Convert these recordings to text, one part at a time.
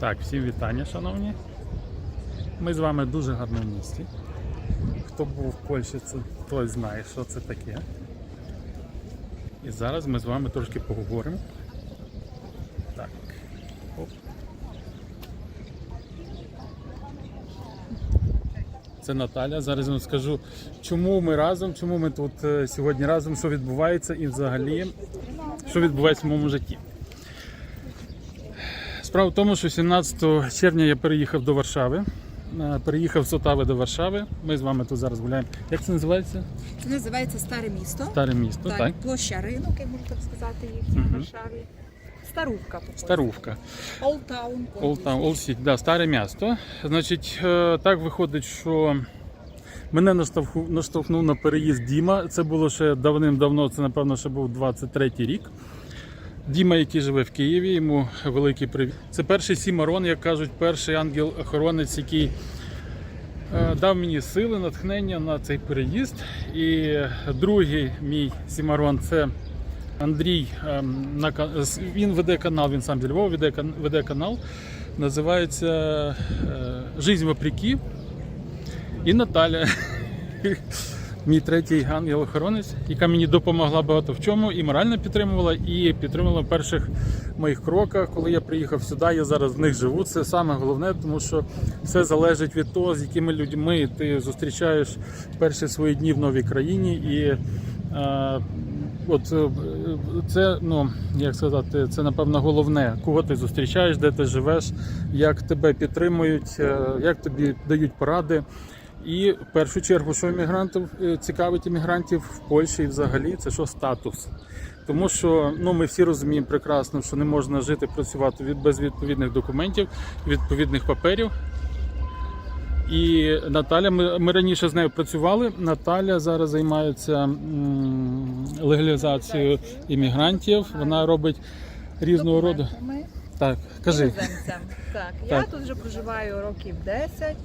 Так, всім вітання, шановні. Ми з вами в дуже гарному місті. Хто був в Польщі, це той знає, що це таке. І зараз ми з вами трошки поговоримо. Так. Оп. Це Наталя. Зараз я вам скажу, чому ми разом, чому ми тут е, сьогодні разом, що відбувається і взагалі, що відбувається в моєму житті. Справа в тому, що 17 червня я переїхав до Варшави. Е, Переїхав з Отави до Варшави. Ми з вами тут зараз гуляємо. Як це називається? Це називається Старе місто. Старе місто, так? Площа ринок, як можна так сказати, їхня в Варшаві. Старувка. Старувка. Old Town. Old Town, Old City, да, старе місто. Значить, е, так виходить, що мене наштовхнув на переїзд Діма. Це було ще давним-давно, це напевно ще був 23-й рік. Діма, який живе в Києві, йому великий привіт. Це перший Сімарон, як кажуть, перший ангел-охоронець, який е, дав мені сили, натхнення на цей переїзд. І другий мій Сімарон це Андрій. ем, він веде канал, він сам зі Львова веде, веде канал. Називається е, Жизнь вопреки. І Наталя. Мій третій ангел-охоронець, яка мені допомогла багато в чому, і морально підтримувала, і підтримувала в перших моїх кроках. Коли я приїхав сюди, я зараз в них живу. Це саме головне, тому що все залежить від того, з якими людьми ти зустрічаєш перші свої дні в новій країні. І е, от е, це, ну як сказати, це напевно головне, кого ти зустрічаєш, де ти живеш, як тебе підтримують, е, як тобі дають поради. І в першу чергу, що іммігрантів е, цікавить іммігрантів в Польщі і взагалі, це що статус. Тому що ну, ми всі розуміємо прекрасно, що не можна жити, працювати від без відповідних документів, відповідних паперів. І Наталя, ми, ми раніше з нею працювали. Наталя зараз займається м, легалізацією іммігрантів. Вона робить різного роду. Так, кажи. Так, я Так. тут вже проживаю років 10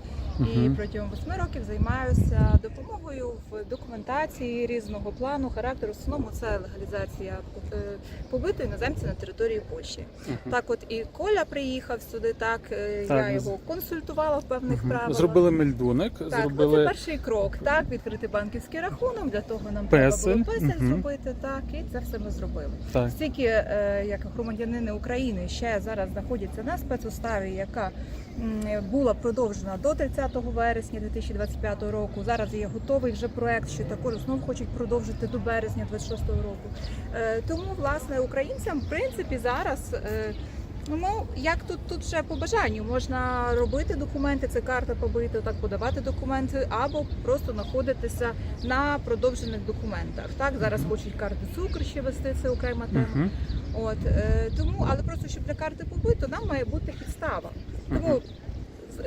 і протягом 8 років займаюся допомогою в документації різного плану, характеру. В основному це легалізація е, побиту іноземця на території Польщі. Так, от і Коля приїхав сюди. Так, е, Так. я його консультувала в певних правилах. Зробили мельдуник, Так, ну, це перший крок, так, відкрити банківський рахунок, для того нам Песель, треба було песель зробити, так, і це все ми зробили. так. Стільки, е, як громадянини України ще зараз знаходяться на спецуставі, яка була продовжена до 30 вересня 2025 року. Зараз є готовий вже проект, що також знову хочуть продовжити до березня 2026 року. Е, Тому, власне, українцям, в принципі, зараз. е, Ну, як тут тут вже по бажанню можна робити документи, це карта побити, так подавати документи, або просто знаходитися на продовжених документах. Так зараз хочуть карти цукру ще вести, це окрема тема. Мгм. От е, тому, але просто щоб для карти побиту, нам має бути підстава. Тому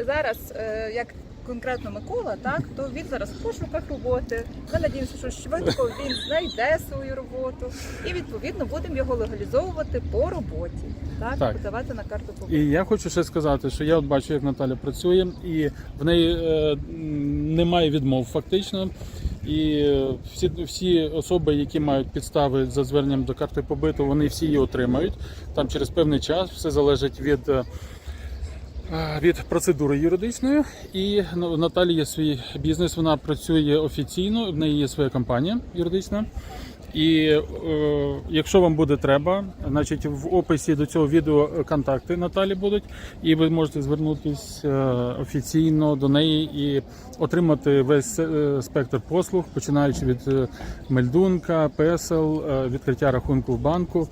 зараз, е, як конкретно Микола, так то він зараз в пошуках роботи. Ми надіємося, що швидко він знайде свою роботу, і відповідно будемо його легалізовувати по роботі. Так, Так. подавати на карту побиту. І я хочу ще сказати, що я от бачу, як Наталя працює, і в неї е, немає відмов фактично. І е, всі, всі особи, які мають підстави за зверненням до карти побиту, вони всі її отримають. Там через певний час все залежить від. Е, е, Від процедури юридичної, і ну, Наталі є свій бізнес. Вона працює офіційно. В неї є своя компанія юридична. І е, якщо вам буде треба, значить в описі до цього відео контакти Наталі будуть, і ви можете звернутися офіційно до неї і отримати весь е, спектр послуг, починаючи від е, мельдунка, песел, е, відкриття рахунку в банку,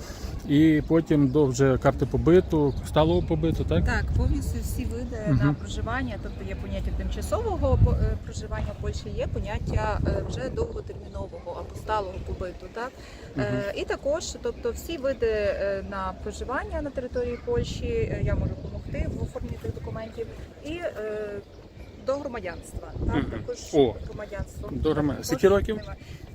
і потім до вже карти побиту, сталого побиту, так? Так, повністю всі види Мгм. на проживання, тобто є поняття тимчасового е, проживання в Польщі, є поняття е, вже довготермінового або сталого побиту. Так Е, і також, тобто, всі види на проживання на території Польщі я можу допомогти в оформленні тих документів і до громадянства. Так, Мгм. також О, громадянство. до грома- Також Скільки років?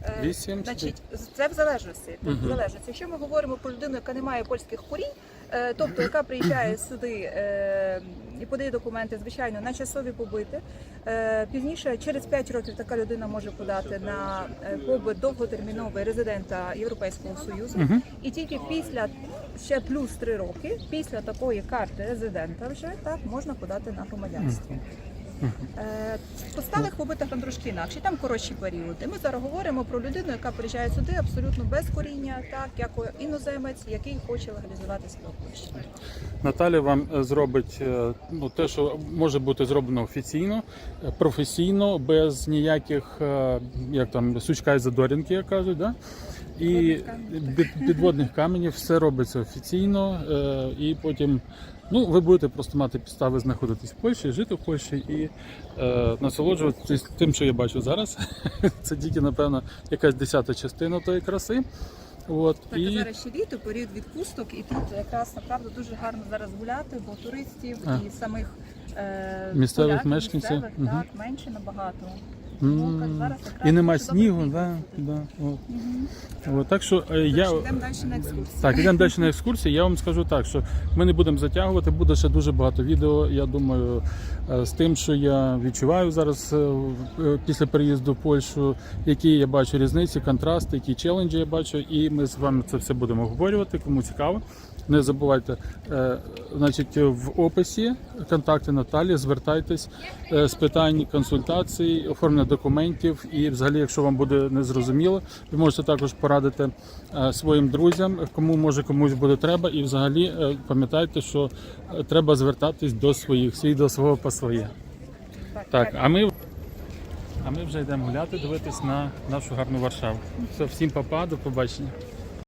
Е, Вісім? Значить, це в залежності. Мгм. в залежності. Якщо ми говоримо про людину, яка не має польських корінь, е, тобто яка приїжджає сюди е, і подає документи, звичайно, на часові побити. Е, Пізніше, через 5 років, така людина може подати на е, побит довготерміновий резидента Європейського Союзу. Мгм. І тільки після ще плюс 3 роки, після такої карти резидента, вже так можна подати на громадянство. Е, По там трошки інакше, там коротші періоди. Ми зараз говоримо про людину, яка приїжджає сюди абсолютно без коріння, так як іноземець, який хоче легалізувати в Польщі. Наталя вам е, зробить е, ну, те, що може бути зроблено офіційно, професійно, без ніяких як там сучка і задорінки, як кажуть, да? І Підводних каменів, все робиться офіційно, е, і потім ну, ви будете просто мати підстави знаходитись в Польщі, жити в Польщі і е, насолоджуватись тим, що я бачу зараз. Це тільки, напевно, якась десята частина тої краси. От, Так, а зараз ще літо, період відпусток, і тут якраз направду дуже гарно зараз гуляти, бо туристів А. і самих е, Місцевих поляків, мешканців, місцевих, мгм. так, менше набагато. М, зараз якраз І нема снігу, да, да, от. От, так що е, я Тож йдемо далі на екскурсію. так, йдемо далі на екскурсії. Я вам скажу так, що ми не будемо затягувати. Буде ще дуже багато відео. Я думаю, е, з тим, що я відчуваю зараз е, в- е, після переїзду в Польщу, які я бачу різниці, контрасти, які челенджі я бачу, і ми з вами це все будемо обговорювати. Кому цікаво. Не забувайте, е, значить, в описі контакти Наталі, звертайтесь е, з питань консультацій, оформлення документів. І, взагалі, якщо вам буде незрозуміло, ви можете також порадити е, своїм друзям, кому може комусь буде треба. І взагалі пам'ятайте, що треба звертатись до своїх, свій до свого по своє. Так, а ми, а ми вже йдемо гуляти, дивитись на нашу гарну Варшаву. Все, всім па-па, до побачення.